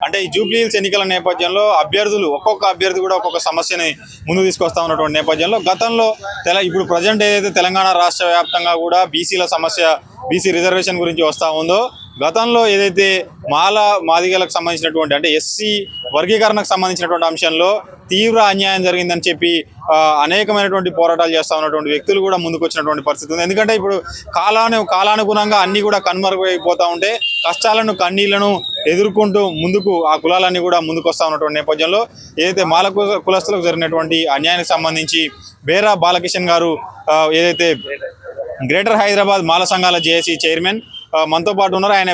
అంటే ఈ జూబ్లీహిల్స్ ఎన్నికల నేపథ్యంలో అభ్యర్థులు ఒక్కొక్క అభ్యర్థి కూడా ఒక్కొక్క సమస్యని ముందు తీసుకొస్తా ఉన్నటువంటి నేపథ్యంలో గతంలో తెల ఇప్పుడు ప్రజెంట్ ఏదైతే తెలంగాణ రాష్ట్ర వ్యాప్తంగా కూడా బీసీల సమస్య బీసీ రిజర్వేషన్ గురించి వస్తూ ఉందో గతంలో ఏదైతే మాల మాదిగలకు సంబంధించినటువంటి అంటే ఎస్సీ వర్గీకరణకు సంబంధించినటువంటి అంశంలో తీవ్ర అన్యాయం జరిగిందని చెప్పి అనేకమైనటువంటి పోరాటాలు చేస్తా ఉన్నటువంటి వ్యక్తులు కూడా ముందుకు వచ్చినటువంటి పరిస్థితి ఉంది. ఎందుకంటే ఇప్పుడు కాలాను కాలానుగుణంగా అన్నీ కూడా కనుమరుగైపోతూ ఉంటే కష్టాలను కన్నీళ్ళను ఎదుర్కొంటూ ముందుకు ఆ కులాలన్నీ కూడా ముందుకొస్తా ఉన్నటువంటి నేపథ్యంలో ఏదైతే మాల కుల- కులస్తులకు జరిగినటువంటి అన్యాయానికి సంబంధించి బేరా బాలకిషన్ గారు ఏదైతే గ్రేటర్ హైదరాబాద్ మాల సంఘాల జేఏసీ చైర్మన్ మనతో పాటు ఉన్నారు. ఆయన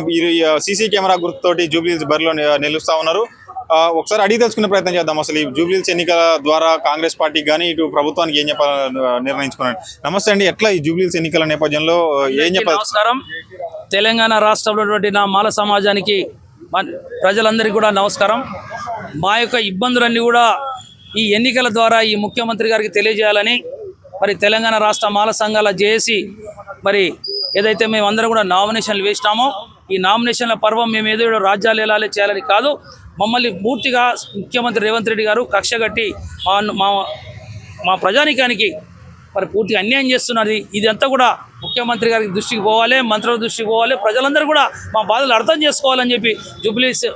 సీసీ కెమెరా గుర్తుతోటి జూబ్లీహిల్స్ బరిలో నిలుస్తా ఉన్నారు. ఒకసారి అడిగి తెలుసుకునే ప్రయత్నం చేద్దాం. అసలు ఈ జూబ్లీహిల్స్ ఎన్నికల ద్వారా కాంగ్రెస్ పార్టీకి కానీ ఇటు ప్రభుత్వానికి ఏం చెప్పాలని ఆ, నిర్ణయించుకున్నారు? నమస్తే అండి. ఎట్లా ఈ జూబ్లీహిల్స్ ఎన్నికల నేపథ్యంలో ఏం చెప్పాలి? నమస్కారం. తెలంగాణ రాష్ట్రంలో నా మాల సమాజానికి ప్రజలందరికీ కూడా నమస్కారం. మా యొక్క ఇబ్బందులన్నీ కూడా ఈ ఎన్నికల ద్వారా ఈ ముఖ్యమంత్రి గారికి తెలియజేయాలని మరి తెలంగాణ రాష్ట్ర మాల సంఘాల జేఏసీ మరి ఏదైతే మేము అందరం కూడా నామినేషన్లు వేసినామో ఈ నామినేషన్ల పర్వం మేము ఏదో రాజ్యాలు వెళ్ళాలి చేయాలని కాదు మమ్మల్ని పూర్తిగా ముఖ్యమంత్రి రేవంత్ రెడ్డి గారు కక్షగట్టి మా మా మా ప్రజానికానికి మరి పూర్తిగా అన్యాయం చేస్తున్నది. ఇదంతా కూడా ముఖ్యమంత్రి గారికి దృష్టికి పోవాలి మంత్రుల దృష్టికి పోవాలి ప్రజలందరూ కూడా మా బాధలు అర్థం చేసుకోవాలని చెప్పి జూబ్లీస్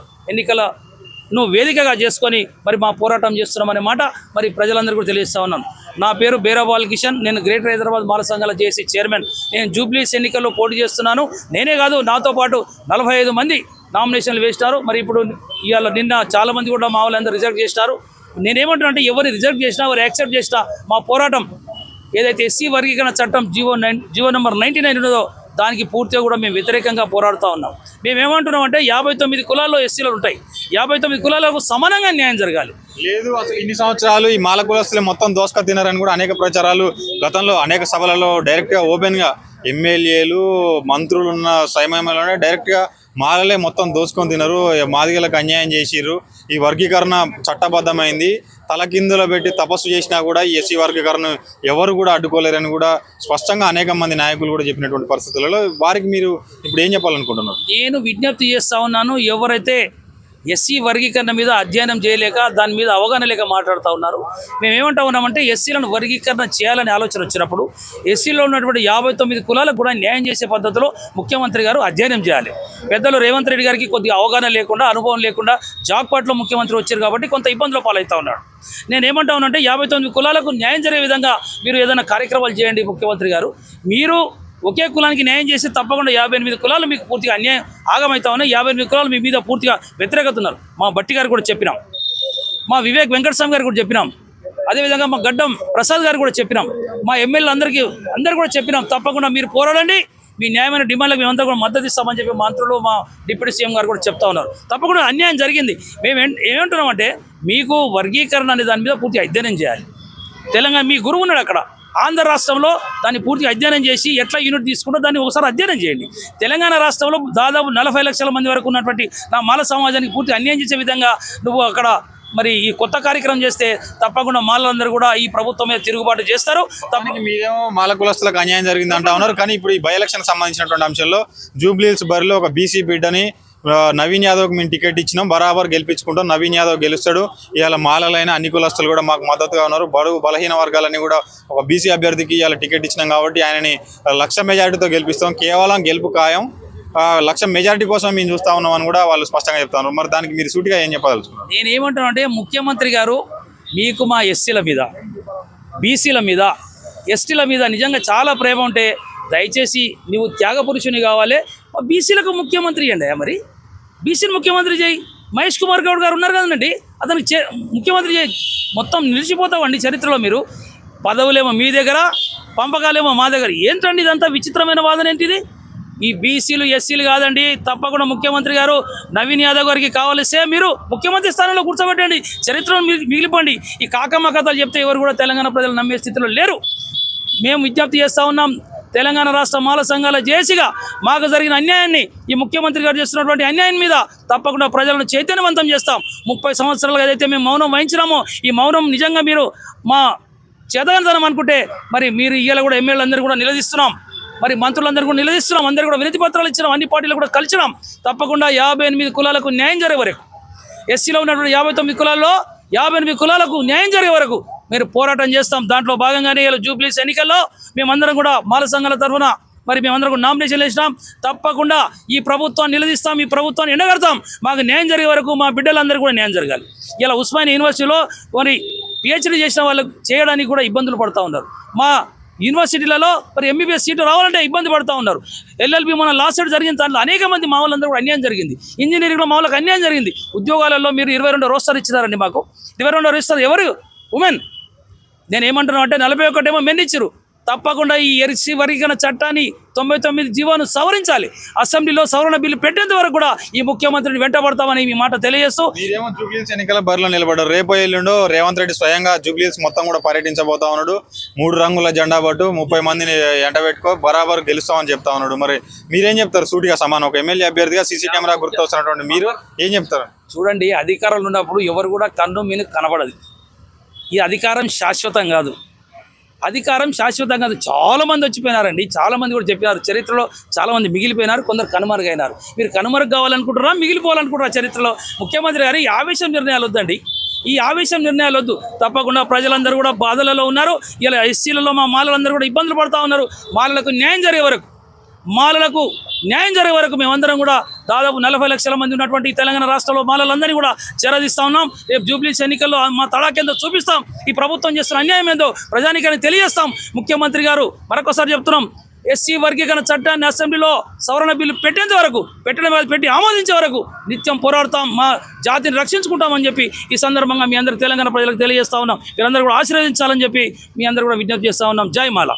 నువ్వు వేదికగా చేసుకొని మరి మా పోరాటం చేస్తున్నామనే మాట మరి ప్రజలందరూ కూడా తెలియజేస్తా ఉన్నాను నా పేరు బీరబాల్ కిషన్. నేను గ్రేటర్ హైదరాబాద్ మాల సంఘాల జేసీ చైర్మన్. నేను జూబ్లీస్ ఎన్నికల్లో పోటీ చేస్తున్నాను. నేనే కాదు నాతో పాటు నలభై ఐదు మంది నామినేషన్లు వేసినారు. మరి ఇప్పుడు ఇవాళ నిన్న చాలా మంది కూడా మా వాళ్ళందరూ రిజెక్ట్ చేసినారు. నేనేమంటున్నా అంటే ఎవరు రిజెక్ట్ చేసినా ఎవరు యాక్సెప్ట్ చేసినా మా పోరాటం ఏదైతే ఎస్సీ వర్గీకరణ చట్టం GO nine GO number ninety nine ఉన్నదో దానికి పూర్తిగా కూడా మేము వ్యతిరేకంగా పోరాడుతూ ఉన్నాం. మేము ఏమంటున్నాం అంటే యాభై తొమ్మిది కులాల్లో ఎస్సీలు ఉంటాయి. యాభై తొమ్మిది కులాలకు సమానంగా న్యాయం జరగాలి. లేదు అసలు ఇన్ని సంవత్సరాలు ఈ మాల కులస్తులు మొత్తం దోసక తినారని కూడా అనేక ప్రచారాలు గతంలో అనేక సభలలో డైరెక్ట్గా ఓపెన్గా ఎమ్మెల్యేలు మంత్రులు ఉన్న సమయంలోనే డైరెక్ట్గా మాలలే మొత్తం దోసుకొని తినరు. మాదిగలకు అన్యాయం చేసిర్రు. ఈ వర్గీకరణ చట్టబద్ధమైంది. తలకిందులో పెట్టి తపస్సు చేసినా కూడా ఈ ఎస్సీ వర్గీకరణ ఎవరు కూడా అడ్డుకోలేరని కూడా స్పష్టంగా అనేక మంది నాయకులు కూడా చెప్పినటువంటి పరిస్థితులలో వారికి మీరు ఇప్పుడు ఏం చెప్పాలనుకుంటున్నారు? నేను విజ్ఞప్తి చేస్తా ఉన్నాను ఎవరైతే ఎస్సీ వర్గీకరణ మీద అధ్యయనం చేయలేక దాని మీద అవగాహన లేక మాట్లాడుతూ ఉన్నారు. మేము ఏమంటా ఉన్నామంటే ఎస్సీలను వర్గీకరణ చేయాలనే ఆలోచన వచ్చినప్పుడు ఎస్సీలో ఉన్నటువంటి యాభై తొమ్మిది కులాలకు కూడా న్యాయం చేసే పద్ధతిలో ముఖ్యమంత్రి గారు అధ్యయనం చేయాలి. పెద్దలు రేవంత్ రెడ్డి గారికి కొద్దిగా అవగాహన లేకుండా అనుభవం లేకుండా జాక్పాట్లో ముఖ్యమంత్రి వచ్చారు కాబట్టి కొంత ఇబ్బందుల పాలవుతా ఉన్నాడు నేను ఏమంటా ఉన్నానంటే యాభై తొమ్మిది కులాలకు న్యాయం జరిగే విధంగా మీరు ఏదైనా కార్యక్రమాలు చేయండి ముఖ్యమంత్రి గారు. మీరు ఒకే కులానికి న్యాయం చేసి తప్పకుండా యాభై ఎనిమిది కులాలు మీకు పూర్తిగా అన్యాయం ఆగమవుతా ఉన్నాయి. యాభై ఎనిమిది కులాలు మీ మీద పూర్తిగా వ్యతిరేకత ఉన్నారు మా బట్టి గారు కూడా చెప్పినాం. మా వివేక్ వెంకటస్వామి గారు కూడా చెప్పినాం. అదేవిధంగా మా గడ్డం ప్రసాద్ గారు కూడా చెప్పినాం. మా ఎమ్మెల్యే అందరికీ అందరు కూడా చెప్పినాం. తప్పకుండా మీరు పోరాడండి. మీ న్యాయమైన డిమాండ్లకు మేమంతా కూడా మద్దతు ఇస్తామని చెప్పి మంత్రులు మా డిప్యూటీ సీఎం గారు కూడా చెప్తా ఉన్నారు. తప్పకుండా అన్యాయం జరిగింది. మేము ఏమంటున్నామంటే మీకు వర్గీకరణ అనే దాని మీద పూర్తిగా అధ్యయనం చేయాలి. తెలంగాణ మీ గురువు ఉన్నాడు అక్కడ. ఆంధ్ర రాష్ట్రంలో దాన్ని పూర్తిగా అధ్యయనం చేసి ఎట్లా యూనిట్ తీసుకుంటో దాన్ని ఒకసారి అధ్యయనం చేయండి. తెలంగాణ రాష్ట్రంలో దాదాపు నలభై లక్షల మంది వరకు ఉన్నటువంటి నా మాల సమాజానికి పూర్తి అన్యాయం చేసే విధంగా నువ్వు అక్కడ మరి ఈ కొత్త కార్యక్రమం చేస్తే తప్పకుండా మాలందరూ కూడా ఈ ప్రభుత్వం మీద తిరుగుబాటు చేస్తారు. తప్పని మీరేమో మాల కులస్తులకు అన్యాయం జరిగింది అంటా ఉన్నారు. కానీ ఇప్పుడు ఈ బై ఎలక్షన్ సంబంధించినటువంటి అంశంలో జూబ్లీహిల్స్ బరిలో ఒక బీసీ బిడ్డని నవీన్ యాదవ్కి మేము టికెట్ ఇచ్చినాం. బరాబర్ గెలిపించుకుంటాం. నవీన్ యాదవ్ గెలుస్తాడు. ఇవాళ మాలలైన అన్ని కులస్తులు కూడా మాకు మద్దతుగా ఉన్నారు. బరువు బలహీన వర్గాలని కూడా ఒక బీసీ అభ్యర్థికి ఇవాళ టికెట్ ఇచ్చినాం కాబట్టి ఆయనని లక్ష మెజార్టీతో గెలిపిస్తాం. కేవలం గెలుపు ఖాయం. లక్ష మెజారిటీ కోసం మేము చూస్తా ఉన్నామని కూడా వాళ్ళు స్పష్టంగా చెప్తాను మరి దానికి మీరు సూటిగా ఏం చెప్పదలుచుకున్నారు? నేను ఏమంటున్నా అంటే ముఖ్యమంత్రి గారు మీకు మా ఎస్సీల మీద బీసీల మీద ఎస్టీల మీద నిజంగా చాలా ప్రేమ ఉంటే దయచేసి నువ్వు త్యాగపురుషుని కావాలి. బీసీలకు ముఖ్యమంత్రి అండి మరి. బీసీని ముఖ్యమంత్రి చేయి. మహేష్ కుమార్ గౌడ్ గారు ఉన్నారు కదండి. అతనికి చే ముఖ్యమంత్రి చేయి. మొత్తం నిలిచిపోతామండి చరిత్రలో మీరు. పదవులేమో మీ దగ్గర పంపకాలేమో మా దగ్గర. ఏంటండి ఇదంతా విచిత్రమైన వాదన ఏంటిది? ఈ బీసీలు ఎస్సీలు కాదండి. తప్పకుండా ముఖ్యమంత్రి గారు నవీన్ యాదవ్ గారికి కావలిస్తే మీరు ముఖ్యమంత్రి స్థానంలో కూర్చోబెట్టండి. చరిత్రను మిగిలిపండి. ఈ కాకమ్మ కథలు చెప్తే ఎవరు కూడా తెలంగాణ ప్రజలు నమ్మే స్థితిలో లేరు. మేము విజ్ఞప్తి చేస్తూ ఉన్నాం. తెలంగాణ రాష్ట్ర మాల సంఘాల జేసిగా మాకు జరిగిన అన్యాయాన్ని ఈ ముఖ్యమంత్రి గారు చేస్తున్నటువంటి అన్యాయం మీద తప్పకుండా ప్రజలను చైతన్యవంతం చేస్తాం. ముప్పై సంవత్సరాలుగా ఏదైతే మేము మౌనం వహించినామో ఈ మౌనం నిజంగా మీరు మా చేతగనతనం అనుకుంటే మరి మీరు ఇయ్యాల కూడా ఎమ్మెల్యేలు అందరూ కూడా నిలదీస్తున్నాం. మరి మంత్రులందరూ కూడా నిలదీస్తున్నాం. అందరూ కూడా వినతి పత్రాలు ఇచ్చినాం. అన్ని పార్టీలు కూడా కలిసినాం. తప్పకుండా యాభై ఎనిమిది కులాలకు న్యాయం జరిగే వరకు ఎస్సీలో ఉన్నటువంటి యాభై తొమ్మిది కులాల్లో యాభై ఎనిమిది కులాలకు న్యాయం జరిగే వరకు మీరు పోరాటం చేస్తాం. దాంట్లో భాగంగానే ఇలా జూబ్లీస్ ఎన్నికల్లో మేమందరం కూడా మాల సంఘాల తరఫున మరి మేమందరం కూడా నామినేషన్లు వేసినాం. తప్పకుండా ఈ ప్రభుత్వాన్ని నిలదీస్తాం. ఈ ప్రభుత్వాన్ని ఎండగడతాం. మాకు న్యాయం జరిగే వరకు మా బిడ్డలందరూ కూడా న్యాయం జరగాలి. ఇలా ఉస్మానియా యూనివర్సిటీలో మరి పిహెచ్డీ చేసిన వాళ్ళు చేయడానికి కూడా ఇబ్బందులు పడుతూ ఉన్నారు. మా యూనివర్సిటీలలో మరి ఎంబీబీఎస్ సీటు రావాలంటే ఇబ్బంది పడుతూ ఉన్నారు. ఎల్ఎల్బి మన లాస్ట్ సైడ్ జరిగిన దాంట్లో అనేక మంది మా వాళ్ళందరూ కూడా అన్యాయం జరిగింది. ఇంజనీరింగ్లో మా వాళ్ళకి అన్యాయం జరిగింది. ఉద్యోగాలలో మీరు ఇరవై రెండు రోస్టర్ ఇచ్చినారండి మాకు. ఇరవై రెండు రోస్టర్ ఎవరు? ఉమెన్ నేను ఏమంటున్నా అంటే నలభై ఒకటేమో మెన్ ఇచ్చారు తప్పకుండా ఈ ఎరిసి వర్గీకరణ చట్టాన్ని తొంభై తొమ్మిది జీవాను సవరించాలి. అసెంబ్లీలో సవరణ బిల్లు పెట్టేంత వరకు కూడా ఈ ముఖ్యమంత్రిని వెంటబడతామని మీ మాట తెలియజేస్తూ మీరేమో జూబ్లీస్ ఎన్నికల బరిలో నిలబడ్డారు. రేపు ఎల్లుండో రేవంత్ రెడ్డి స్వయంగా జూబ్లీస్ మొత్తం కూడా పర్యటించబోతా ఉన్నాడు. మూడు రంగుల జెండా పట్టు ముప్పై మందిని ఎంటబెట్టుకో బరాబర్ గెలుస్తామని చెప్తా ఉన్నాడు. మరి మీరేం చెప్తారు? సూటిగా సమానం. ఒక ఎమ్మెల్యే అభ్యర్థిగా సీసీ కెమెరా గుర్తు వస్తున్నటువంటి మీరు ఏం చెప్తారు? చూడండి అధికారంలో ఉన్నప్పుడు ఎవరు కూడా కన్ను మీను కనబడదు. ఈ అధికారం శాశ్వతం కాదు. అధికారం శాశ్వతం కాదు. చాలా మంది వచ్చిపోయినారండి. చాలా మంది కూడా చెప్పినారు. చరిత్రలో చాలామంది మిగిలిపోయినారు. కొందరు కనుమరుగైనారు. మీరు కనుమరుగు కావాలనుకుంటారా మిగిలిపోవాలనుకుంటారా చరిత్రలో? ముఖ్యమంత్రి గారు ఈ ఆవేశం నిర్ణయాలు వద్దండి. ఈ ఆవేశం నిర్ణయాలు వద్దు. తప్పకుండా ప్రజలందరూ కూడా బాధలలో ఉన్నారు. ఇలా ఎస్సీలలో మా మాలలందరూ కూడా ఇబ్బందులు పడుతూ ఉన్నారు. మాలలకు న్యాయం జరిగే వరకు. మాలలకు న్యాయం జరిగే వరకు మేమందరం కూడా దాదాపు నలభై లక్షల మంది ఉన్నటువంటి తెలంగాణ రాష్ట్రంలో మాలలందరినీ కూడా చేరదీస్తా ఉన్నాం. రేపు జూబ్లీస్ ఎన్నికల్లో మా తడాకేందో చూపిస్తాం. ఈ ప్రభుత్వం చేస్తున్న అన్యాయం ఏందో ప్రజానికాన్ని తెలియజేస్తాం. ముఖ్యమంత్రి గారు మరొకసారి చెప్తున్నాం. ఎస్సీ వర్గీకరణ చట్టాన్ని అసెంబ్లీలో సవరణ బిల్లు పెట్టేంత వరకు పెట్టడం మీద పెట్టి ఆమోదించే వరకు నిత్యం పోరాడతాం మా జాతిని రక్షించుకుంటామని చెప్పి ఈ సందర్భంగా మీ అందరూ తెలంగాణ ప్రజలకు తెలియజేస్తా ఉన్నాం. మీరందరూ కూడా ఆశీర్వదించాలని చెప్పి మీ అందరూ కూడా విజ్ఞప్తి చేస్తా ఉన్నాం. జై మాల.